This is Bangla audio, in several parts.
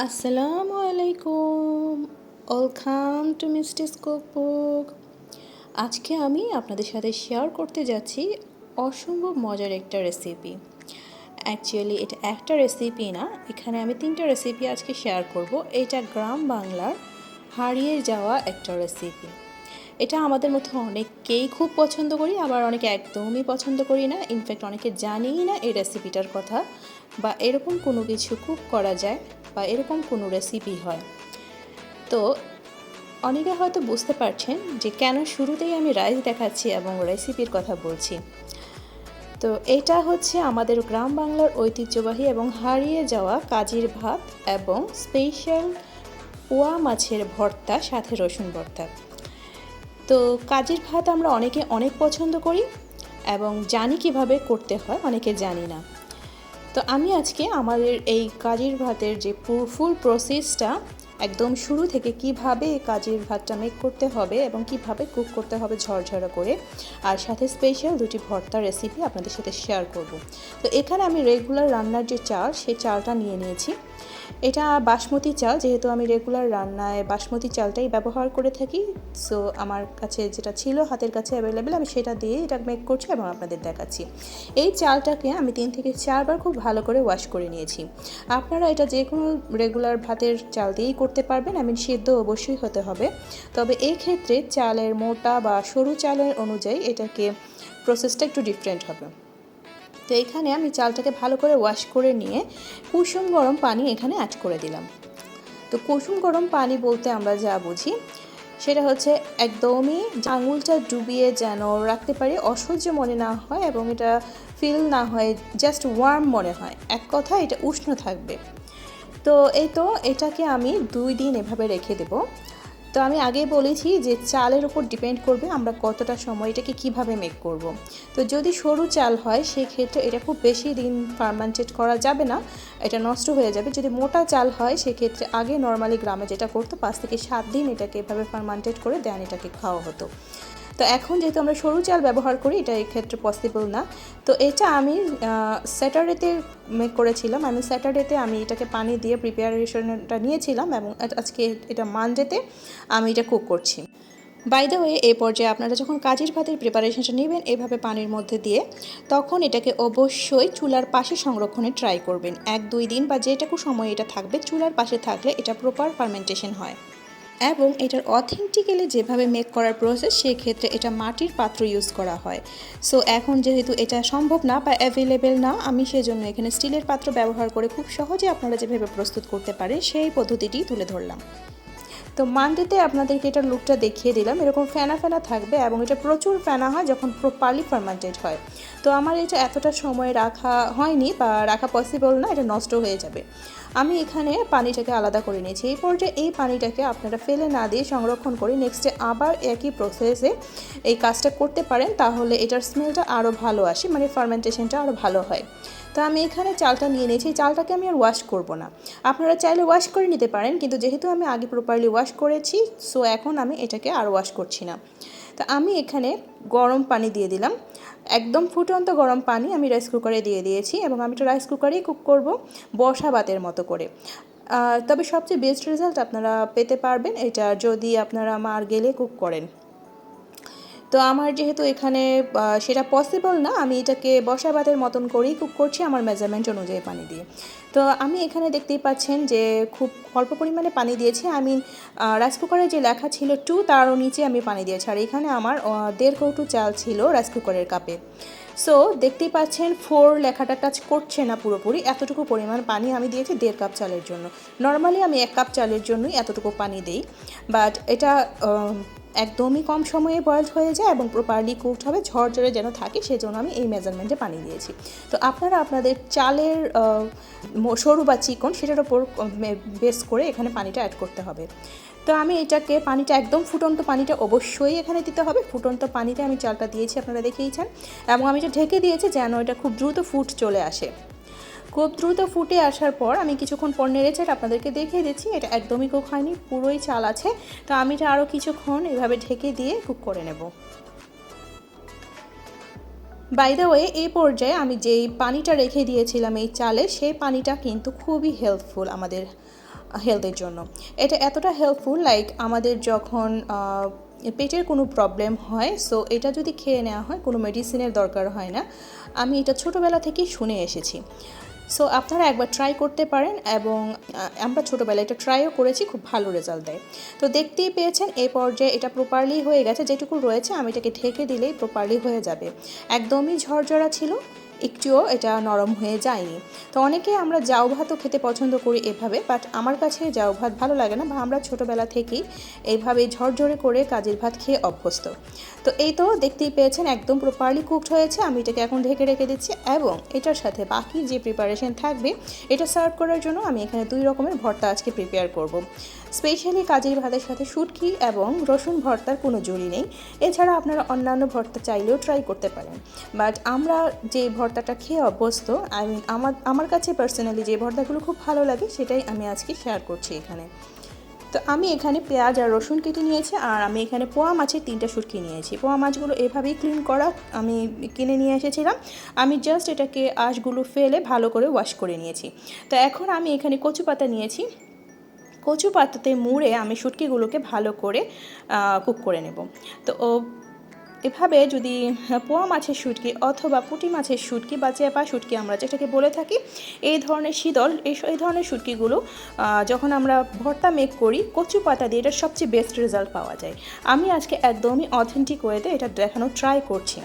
আসসালামু আলাইকুম ওয়েলকাম টু মিস্টিস কুকবুক আজকে আমি আপনাদের সাথে শেয়ার করতে যাচ্ছি অসম্ভব মজার একটা রেসিপি অ্যাকচুয়ালি এটা একটা রেসিপি না, এখানে আমি তিনটা রেসিপি আজকে শেয়ার করব। এটা গ্রাম বাংলার হারিয়ে যাওয়া একটা রেসিপি এটা আমাদের মধ্যে অনেককেই খুব পছন্দ করি, আবার অনেকে একদমই পছন্দ করি না। ইনফ্যাক্ট অনেকে জানিই না এই রেসিপিটার কথা। বা এরকম কোনো কিছু কুক করা যায় বা এরকম কোনো রেসিপি হয়। তো অনেকে হয়তো বুঝতে পারছেন যে কেন শুরুতেই আমি রাইস দেখাচ্ছি এবং রেসিপির কথা বলছি। তো এটা হচ্ছে আমাদের গ্রাম বাংলার ঐতিহ্যবাহী এবং হারিয়ে যাওয়া কাজির ভাত এবং স্পেশাল পোয়া মাছের ভর্তা, সাথে রসুন ভর্তা। তো কাজের ভাত আমরা অনেকে অনেক পছন্দ করি এবং জানি কীভাবে করতে হয়, অনেকে জানি না। তো আমি আজকে আমাদের এই কাজের ভাতের যে ফুল প্রসেসটা একদম শুরু থেকে কীভাবে কাজের ভাতটা মেক করতে হবে এবং কীভাবে কুক করতে হবে ঝরঝরা করে, আর সাথে স্পেশাল দুটি ভর্তা রেসিপি আপনাদের সাথে শেয়ার করব। তো এখানে আমি রেগুলার রান্নার যে চাল সেই চালটা নিয়ে নিয়েছি। এটা বাসমতি চাল, যেহেতু আমি রেগুলার রান্নায় বাসমতি চালটাই ব্যবহার করে থাকি সো আমার কাছে যেটা ছিল হাতের কাছে অ্যাভেলেবেল আমি সেটা দিয়ে এটা মেক করছি এবং আপনাদের দেখাচ্ছি। এই চালটাকে আমি তিন থেকে চারবার খুব ভালো করে ওয়াশ করে নিয়েছি। আপনারা এটা যে কোনো রেগুলার ভাতের চাল দিয়েই করতে পারবেন আমি সিদ্ধ অবশ্যই হতে হবে। তবে এই ক্ষেত্রে চালের মোটা বা সরু চালের অনুযায়ী এটাকে প্রসেসটা একটু ডিফারেন্ট হবে। তো এখানে আমি চালটাকে ভালো করে ওয়াশ করে নিয়ে কুসুম গরম পানি এখানে অ্যাড করে দিলাম। তো কুসুম গরম পানি বলতে আমরা যা বুঝি, সেটা হচ্ছে একদমই আঙুলটা ডুবিয়ে যেন রাখতে পারি, অসহ্য মনে না হয় এবং এটা ফিল না হয় জাস্ট ওয়ার্ম মনে হয়। এক কথা এটা উষ্ণ থাকবে। তো এই তো এটাকে আমি দুই দিন এভাবে রেখে দেবো। তো আমি আগেই বলেছি যে চালের উপর ডিপেন্ড করবে আমরা কতটা সময় এটাকে কীভাবে মেক করব। তো যদি সরু চাল হয়, সেক্ষেত্রে এটা খুব বেশি দিন ফার্মান্টেড করা যাবে না, এটা নষ্ট হয়ে যাবে যদি মোটা চাল হয়, সেক্ষেত্রে আগে নর্মালি গ্রামে যেটা করতো, পাঁচ থেকে সাত দিন এটাকে এভাবে ফার্মান্টেড করে দেন, এটাকে খাওয়া হতো তো এখন যেহেতু আমরা সরু চাল ব্যবহার করি, এটা এক্ষেত্রে পসিবল না। তো এটা আমি স্যাটারডেতে মেক করেছিলাম। আমি স্যাটারডেতে আমি এটাকে পানি দিয়ে প্রিপারেশনটা নিয়েছিলাম এবং আজকে এটা মানডেতে আমি এটা কুক করছি। বাই দ্য ওয়ে এই পর্যায়ে আপনারা যখন কাজের ভাতের প্রিপারেশনটা নেবেন এভাবে পানির মধ্যে দিয়ে, তখন এটাকে অবশ্যই চুলার পাশে সংরক্ষণে ট্রাই করবেন। এক, দুই দিন বা যেটুকু সময় এটা থাকবে, চুলার পাশে থাকলে এটা প্রপার ফার্মেন্টেশন হয়। এবং এটার অথেন্টিক্যালি যেভাবে মেক করার প্রসেস সেক্ষেত্রে এটা মাটির পাত্র ইউজ করা হয়। সো এখন যেহেতু এটা সম্ভব না বা অ্যাভেলেবেল না, আমি সেজন্য এখানে স্টিলের পাত্র ব্যবহার করে খুব সহজে আপনারা যেভাবে প্রস্তুত করতে পারে সেই পদ্ধতিটি তুলে ধরলাম। তো মানডেতে আপনাদেরকে এটার লুকটা দেখিয়ে দিলাম। এরকম ফেনা ফেনা থাকবে এবং এটা প্রচুর ফেনা হয় যখন প্রপারলি ফার্মান্টেড হয়। তো, আমার এটা এতটা সময় রাখা হয়নি বা রাখা পসিবল না, এটা নষ্ট হয়ে যাবে। আমি এখানে পানিটাকে আলাদা করে নিয়েছি। এই পর্যায়ে এই পানিটাকে আপনারা ফেলে না দিয়ে সংরক্ষণ করে নেক্সটে আবার একই প্রসেসে এই কাজটা করতে পারেন, তাহলে এটার স্মেলটা আরও ভালো আসে মানে ফার্মেন্টেশনটা আরও ভালো হয়। তো আমি এখানে চালটা নিয়ে নিয়েছি চালটাকে আমি আর ওয়াশ করব না। আপনারা চাইলে ওয়াশ করে নিতে পারেন, কিন্তু যেহেতু আমি আগে প্রপারলি ওয়াশ করেছি সো এখন আমি এটাকে আর ওয়াশ করছি না। তো আমি এখানে গরম পানি দিয়ে দিলাম। একদম ফুটন্ত গরম পানি আমি রাইস কুকারে দিয়ে দিয়েছি এবং আমি তো রাইস কুকারেই কুক করব বসা ভাতের মতো করে। তবে সবচেয়ে বেস্ট রেজাল্ট আপনারা পেতে পারবেন, এটা যদি আপনারা মার গেলে কুক করেন। তো আমার যেহেতু এখানে সেটা পসিবল না, আমি এটাকে বসা ভাতের মতন করেই কুক করছি আমার মেজারমেন্ট অনুযায়ী পানি দিয়ে। তো আমি এখানে দেখতেই পাচ্ছেন যে খুব অল্প পরিমাণে পানি দিয়েছি। আমি রাইস কুকারে যে লেখা ছিল টু তারও নিচে আমি পানি দিয়েছি। আর এখানে আমার দেড় কৌটু চাল ছিল রাইস কুকারের কাপে সো দেখতেই পাচ্ছেন ফোর লেখাটা টাচ করছে না পুরোপুরি। এতটুকু পরিমাণ পানি আমি দিয়েছি দেড় কাপ চালের জন্য। নর্মালি আমি এক কাপ চালের জন্যই এতটুকু পানি দিই। বাট এটা একদমই কম সময়ে বয়েল হয়ে যায় এবং প্রপারলি কুকড হবে, ঝরঝরে যেন থাকে, সেজন্য আমি এই মেজারমেন্টে পানি দিয়েছি। তো আপনারা আপনাদের চালের সরু বা চিকন সেটার ওপর বেস করে এখানে পানিটা অ্যাড করতে হবে। তো আমি এটাকে পানিটা একদম ফুটন্ত পানিটা অবশ্যই এখানে দিতে হবে। ফুটন্ত পানিতে আমি চালটা দিয়েছি, আপনারা দেখেইছেন। এবং আমি এটা ঢেকে দিয়েছি যেন এটা খুব দ্রুত ফুট চলে আসে। খুব দ্রুত ফুটে আসার পর আমি কিছুক্ষণ পর নেড়েছে আপনাদেরকে দেখিয়ে দিচ্ছি, এটা একদমই কুক হয়নি, পুরোই চাল আছে। তো আমি এটা আরও কিছুক্ষণ এভাবে ঢেকে দিয়ে কুক করে নেব। বাই দ্য ওয়ে এই পর্যায়ে আমি যেই পানিটা রেখে দিয়েছিলাম এই চালে, সেই পানিটা কিন্তু খুবই হেল্পফুল আমাদের হেলথের জন্য। এটা এতটা হেল্পফুল লাইক আমাদের যখন পেটের কোনো প্রবলেম হয় সো এটা যদি খেয়ে নেওয়া হয়, কোনো মেডিসিনের দরকার হয় না, আমি এটা ছোটোবেলা থেকেই শুনে এসেছি। সো আপনারা একবার ট্রাই করতে পারেন এবং আমরা ছোটোবেলায় এটা ট্রাইও করেছি, খুব ভালো রেজাল্ট দেয়। তো দেখতেই পেয়েছেন, এই পর্যায়ে এটা প্রপারলি হয়ে গেছে, যেটুকু রয়েছে, আমি এটাকে ঢেকে দিলেই প্রপারলি হয়ে যাবে। একদমই ঝরঝরা ছিল একটুও এটা নরম হয়ে যায়নি। তো অনেকে আমরা জাউ ভাতও খেতে পছন্দ করি এভাবে বাট আমার কাছে জাউ ভাত ভালো লাগে না বা আমরা ছোটোবেলা থেকেই এইভাবে ঝরঝরে করে কাজের ভাত খেয়ে অভ্যস্ত। তো এই তো দেখতেই পেয়েছেন, একদম প্রপারলি কুকড হয়েছে। আমি এটাকে এখন ঢেকে রেখে দিচ্ছি এবং এটার সাথে বাকি যে প্রিপারেশন থাকবে, এটা সার্ভ করার জন্য আমি এখানে দুই রকমের ভর্তা আজকে প্রিপেয়ার করব। স্পেশালি কাজের ভাতের সাথে শুটকি এবং রসুন ভর্তার কোনো জুড়ি নেই। এছাড়া আপনারা অন্যান্য ভর্তা চাইলেও ট্রাই করতে পারেন। বাট আমরা যে ভর্তাটা খেয়ে অভ্যস্ত আই মিন আমার আমার কাছে পার্সোনালি যে ভর্তাগুলো খুব ভালো লাগে, সেটাই আমি আজকে শেয়ার করছি এখানে। তো আমি এখানে পেঁয়াজ আর রসুন কেটে নিয়েছি, আর আমি এখানে পোয়া মাছের তিনটা শুটকি নিয়েছি। পোয়া মাছগুলো এভাবেই ক্লিন করা আমি কিনে নিয়ে এসেছিলাম। আমি জাস্ট এটাকে আঁশগুলো ফেলে ভালো করে ওয়াশ করে নিয়েছি। তো এখন আমি এখানে কচু পাতা নিয়েছি। কচু পাতাতে মুড়ে আমি শুটকিগুলোকে ভালো করে কুক করে নেব। তো এভাবে যদি পোয়া মাছের শুটকি অথবা পুঁটি মাছের শুটকি বা চেপা শুটকি আমরা যেটাকে বলে থাকি, এই ধরনের শীতল, এই ধরনের শুটকিগুলো যখন আমরা ভর্তা মেক করি, কচু পাতা দিয়ে এটা সবচেয়ে বেস্ট রেজাল্ট পাওয়া যায়। আমি আজকে একদমই অথেন্টিক ওয়েতে এটা দেখানো ট্রাই করছি।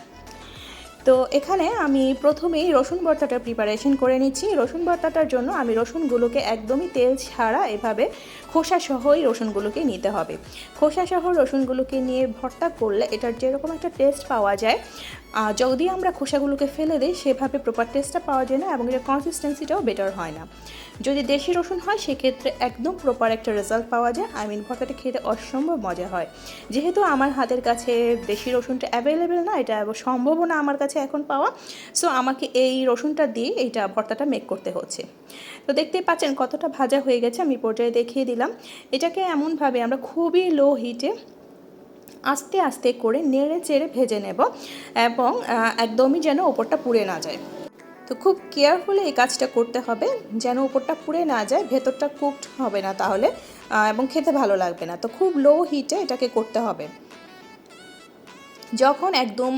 তো এখানে আমি প্রথমেই রসুন ভর্তাটা প্রিপারেশন করে নিচ্ছি। রসুন ভর্তাটার জন্য আমি রসুনগুলোকে একদমই তেল ছাড়া এভাবে খোসা সহই রসুনগুলোকে নিতে হবে। খোসা সহ রসুনগুলোকে নিয়ে ভর্তা করলে এটার যেরকম একটা টেস্ট পাওয়া যায় যদি আমরা খোসাগুলোকে ফেলে দিই, সেভাবে প্রপার টেস্টটা পাওয়া যায় না এবং এটার কনসিস্টেন্সিটাও বেটার হয় না। যদি দেশি রসুন হয়, সেক্ষেত্রে একদম প্রপার একটা রেজাল্ট পাওয়া যায়। আই মিন ভর্তাটা খেতে অসম্ভব মজা হয়। যেহেতু আমার হাতের কাছে দেশি রসুনটা অ্যাভেলেবেল না, এটা সম্ভবও না আমার কাছে এখন পাওয়া। সো আমাকে এই রসুনটা দিয়ে এইটা ভর্তাটা মেক করতে হচ্ছে। তো দেখতেই পাচ্ছেন কতটা ভাজা হয়ে গেছে, আমি পর্যায়ে দেখিয়ে দিলাম। এটাকে এমনভাবে আমরা খুবই লো হিটে আস্তে আস্তে করে নেড়ে চেড়ে ভেজে নেব এবং একদমই যেন ওপরটা পুড়ে না যায়। তো খুব কেয়ারফুলি এই কাজটা করতে হবে যেন উপরটা পুড়ে না যায়, ভেতরটা কুকড হবে না তাহলে এবং খেতে ভালো লাগবে না। তো খুব লো হিটে এটাকে করতে হবে। যখন একদম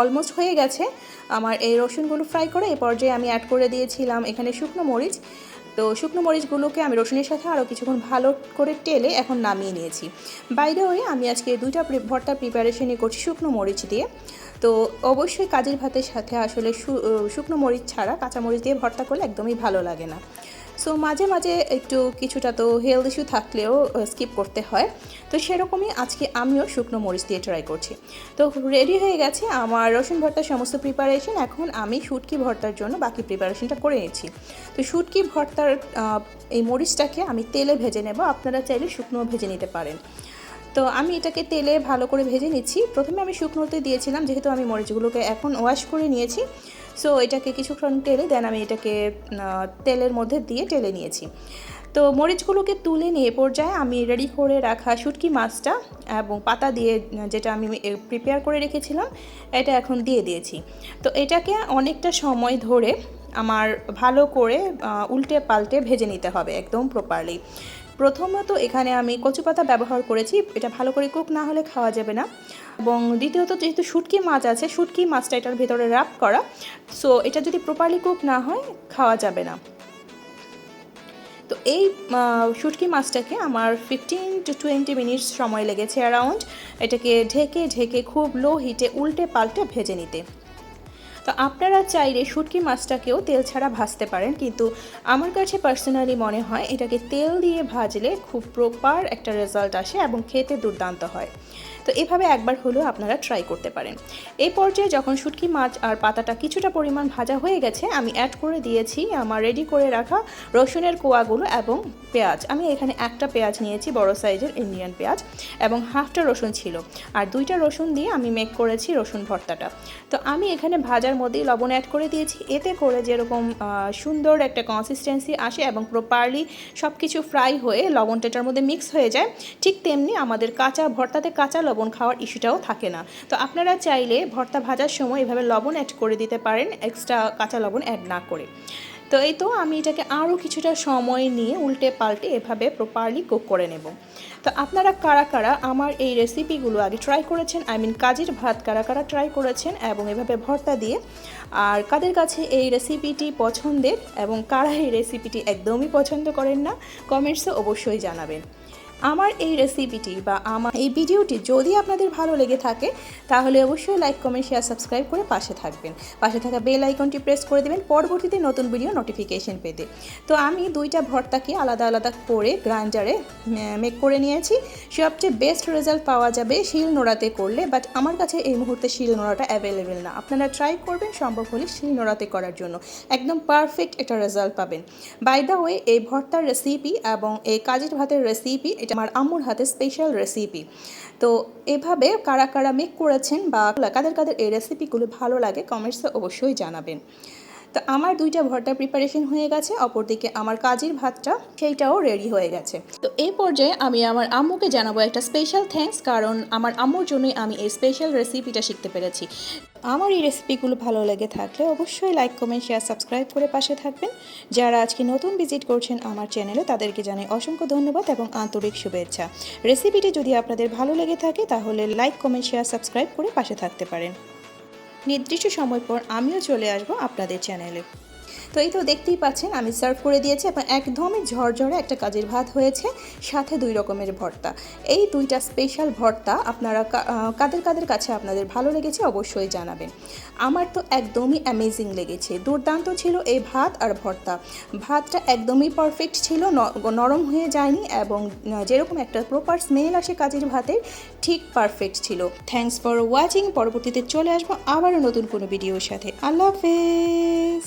অলমোস্ট হয়ে গেছে, আমার এই রসুনগুলো ফ্রাই করে এই পর্যায়ে আমি অ্যাড করে দিয়েছিলাম এখানে শুকনো মরিচ। তো শুকনো মরিচগুলোকে আমি রসুনের সাথে আরও কিছুক্ষণ ভালো করে টেলে এখন নামিয়ে নিয়েছি। বাইরে হয়ে আমি আজকে দুইটা ভর্তা প্রিপারেশনই করছি শুকনো মরিচ দিয়ে। তো অবশ্যই কাজের ভাতের সাথে আসলে শুকনো মরিচ ছাড়া কাঁচা মরিচ দিয়ে ভর্তা করলে একদমই ভালো লাগে না। সো মাঝে মাঝে একটু কিছুটা তো হেলথ ইস্যু থাকলেও স্কিপ করতে হয়। তো সেরকমই আজকে আমিও শুকনো মরিচ দিয়ে ট্রাই করছি। তো রেডি হয়ে গেছে আমার রসুন ভর্তার সমস্ত প্রিপারেশন এখন আমি শুটকি ভর্তার জন্য বাকি প্রিপারেশনটা করে নিচ্ছি। তো শুটকি ভর্তার এই মরিচটাকে আমি তেলে ভেজে নেব। আপনারা চাইলে শুকনো ভেজে নিতে পারেন। তো আমি এটাকে তেলে ভালো করে ভেজে নিচ্ছি। প্রথমে আমি শুকনোতে দিয়েছিলাম, যেহেতু আমি মরিচগুলোকে এখন ওয়াশ করে নিয়েছি। সো এটাকে কিছুক্ষণ টেলে দেন আমি এটাকে তেলের মধ্যে দিয়ে টেলে নিয়েছি। তো মরিচগুলোকে তুলে নিয়ে পর্যায়ে আমি রেডি করে রাখা শুটকি মাছটা এবং পাতা দিয়ে, যেটা আমি প্রিপেয়ার করে রেখেছিলাম, এটা এখন দিয়ে দিয়েছি। তো এটাকে অনেকটা সময় ধরে আমার ভালো করে উল্টে পাল্টে ভেজে নিতে হবে একদম প্রপারলি প্রথমত এখানে আমি কচু পাতা ব্যবহার করেছি, এটা ভালো করে কুক না হলে খাওয়া যাবে না। এবং দ্বিতীয়ত যেহেতু শুটকি মাছ আছে, শুটকি মাছটা এটার ভেতরে র্যাপ করা সো এটা যদি প্রপারলি কুক না হয়, খাওয়া যাবে না। তো এই শুটকি মাছটাকে আমার ফিফটিন টু টোয়েন্টি মিনিটস সময় লেগেছে অ্যারাউন্ড এটাকে ঢেকে ঢেকে খুব লো হিটে উল্টে পাল্টে ভেজে নিতে। তো আপনারা চাইলে শুটকি মাছটাকেও তেল ছাড়া ভাজতে পারেন, কিন্তু আমার কাছে পার্সোনালি মনে হয় এটাকে তেল দিয়ে ভাজলে খুব প্রপার একটা রেজাল্ট আসে এবং খেতে দুর্দান্ত হয়। তো এভাবে একবার হলেও আপনারা ট্রাই করতে পারেন। এই পর্যায়ে যখন শুটকি মাছ আর পাতাটা কিছুটা পরিমাণ ভাজা হয়ে গেছে, আমি অ্যাড করে দিয়েছি আমার রেডি করে রাখা রসুনের কোয়াগুলো এবং পেঁয়াজ। আমি এখানে একটা পেঁয়াজ নিয়েছি, বড় সাইজের ইন্ডিয়ান পেঁয়াজ, এবং হাফটা রসুন ছিল। আর দুইটা রসুন দিয়ে আমি মেক করেছি রসুন ভর্তাটা। তো আমি এখানে ভাজার মধ্যেই লবণ অ্যাড করে দিয়েছি। এতে করে যেরকম সুন্দর একটা কনসিস্টেন্সি আসে এবং প্রপারলি সব কিছু ফ্রাই হয়ে লবণটা এটার মধ্যে মিক্স হয়ে যায়, ঠিক তেমনি আমাদের কাঁচা ভর্তাতে কাঁচা খাওয়ার ইস্যুটাও থাকে না। তো আপনারা চাইলে ভর্তা ভাজার সময় এভাবে লবণ অ্যাড করে দিতে পারেন এক্সট্রা কাঁচা লবণ অ্যাড না করে। তো এই তো আমি এটাকে আরও কিছুটা সময় নিয়ে উল্টে পাল্টে এভাবে প্রপারলি কুক করে নেব। তো আপনারা কারা কারা আমার এই রেসিপিগুলো আগে ট্রাই করেছেন? আই মিন কাজের ভাত কারা কারা ট্রাই করেছেন? এবং এভাবে ভর্তা দিয়ে আর কাদের কাছে এই রেসিপিটি পছন্দের? এবং কারা এই রেসিপিটি একদমই পছন্দ করেন না? কমেন্টসে অবশ্যই জানাবেন। আমার এই রেসিপিটি বা আমার এই ভিডিওটি যদি আপনাদের ভালো লেগে থাকে, তাহলে অবশ্যই লাইক কমেন্ট শেয়ার সাবস্ক্রাইব করে পাশে থাকবেন। পাশে থাকা বেল আইকনটি প্রেস করে দেবেন, পরবর্তীতে নতুন ভিডিও নোটিফিকেশন পেতে। তো আমি দুইটা ভর্তাকে আলাদা আলাদা করে গ্রাইন্ডারে মেক করে নিয়েছি। সবচেয়ে বেস্ট রেজাল্ট পাওয়া যাবে শিল নোড়াতে করলে বাট আমার কাছে এই মুহূর্তে শিল নোড়াটা অ্যাভেলেবেল না। আপনারা ট্রাই করবেন, সম্ভব হলে শিল নোড়াতে করার জন্য। একদম পারফেক্ট একটা রেজাল্ট পাবেন। বাই দ্য ওয়ে এই ভর্তার রেসিপি এবং এই কাজের ভাতের রেসিপি এটা আমার আম্মুর হাতে স্পেশাল রেসিপি তো এভাবে কারা কারা মেক করেছেন বা কাদের কাদের এই রেসিপিগুলো ভালো লাগে কমেন্টসে অবশ্যই জানাবেন। তো আমার দুইটা ভর্তা প্রিপারেশন হয়ে গেছে, অপরদিকে আমার কাজের ভাতটা, সেইটাও রেডি হয়ে গেছে। তো এই পর্যায়ে আমি আমার আম্মুকে জানাব একটা স্পেশাল থ্যাঙ্কস কারণ আমার আম্মুর জন্যই আমি এই স্পেশাল রেসিপিটা শিখতে পেরেছি। আমার এই রেসিপিগুলো ভালো লেগে থাকলে অবশ্যই লাইক কমেন্ট শেয়ার সাবস্ক্রাইব করে পাশে থাকবেন। যারা আজকে নতুন ভিজিট করছেন আমার চ্যানেলে তাদেরকে জানাই অসংখ্য ধন্যবাদ এবং আন্তরিক শুভেচ্ছা। রেসিপিটি যদি আপনাদের ভালো লেগে থাকে, তাহলে লাইক কমেন্ট শেয়ার সাবস্ক্রাইব করে পাশে থাকতে পারেন। নির্দিষ্ট সময় পর আমিও চলে আসব আপনাদের চ্যানেলে তো এই তো দেখতেই পাচ্ছেন, আমি সার্ভ করে দিয়েছি। এবং একদমই ঝরঝরে একটা কাজের ভাত হয়েছে, সাথে দুই রকমের ভর্তা। এই দুইটা স্পেশাল ভর্তা আপনারা কাদের কাদের কাছে আপনাদের ভালো লেগেছে অবশ্যই জানাবেন। আমার তো একদমই অ্যামেজিং লেগেছে। দুর্দান্ত ছিল এই ভাত আর ভর্তা। ভাতটা একদমই পারফেক্ট ছিল নরম হয়ে যায়নি এবং যেরকম একটা প্রপার স্মেল আসে কাজের ভাতের, ঠিক পারফেক্ট ছিল। থ্যাঙ্কস ফর ওয়াচিং পরবর্তীতে চলে আসব আবারও নতুন কোনো ভিডিওর সাথে। আল্লাহ হাফেজ!